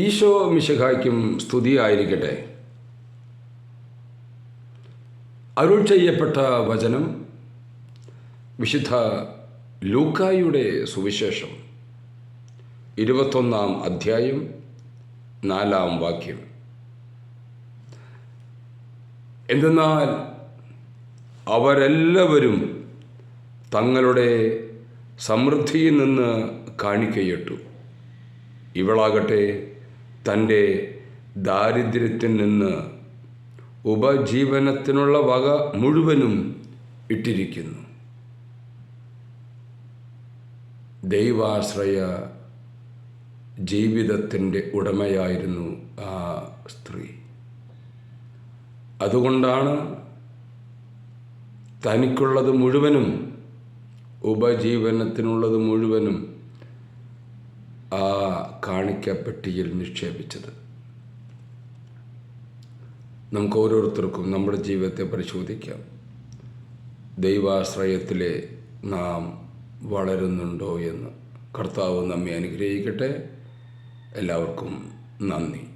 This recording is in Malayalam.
ഈശോ മിശിഹായ്ക്കും സ്തുതിയായിരിക്കട്ടെ. അരുൾ ചെയ്യപ്പെട്ട വചനം വിശുദ്ധ ലൂക്കായുടെ സുവിശേഷം ഇരുപത്തൊന്നാം അധ്യായം നാലാം വാക്യം. എന്തെന്നാൽ അവരെല്ലാവരും തങ്ങളുടെ സമൃദ്ധിയിൽ നിന്ന് കാണിക്കയിട്ടു ഇവളാകട്ടെ തന്റെ ദാരിദ്ര്യത്തിൽ നിന്ന് ഉപജീവനത്തിനുള്ള വക മുഴുവനും ഇട്ടിരിക്കുന്നു. ദൈവാശ്രയ ജീവിതത്തിന്റെ ഉടമയായിരുന്നു ആ സ്ത്രീ. അതുകൊണ്ടാണ് തനിക്കുള്ളത് മുഴുവനും ഉപജീവനത്തിനുള്ളത് മുഴുവനും ആ കാണിക്കപ്പെട്ടിയിൽ നിക്ഷേപിച്ചത്. നമുക്ക് ഓരോരുത്തർക്കും നമ്മുടെ ജീവിതത്തെ പരിശോധിക്കാം. ദൈവാശ്രയത്തിലെ നാം വളരുന്നുണ്ടോ എന്ന്. കർത്താവ് നമ്മെ അനുഗ്രഹിക്കട്ടെ. എല്ലാവർക്കും നന്ദി.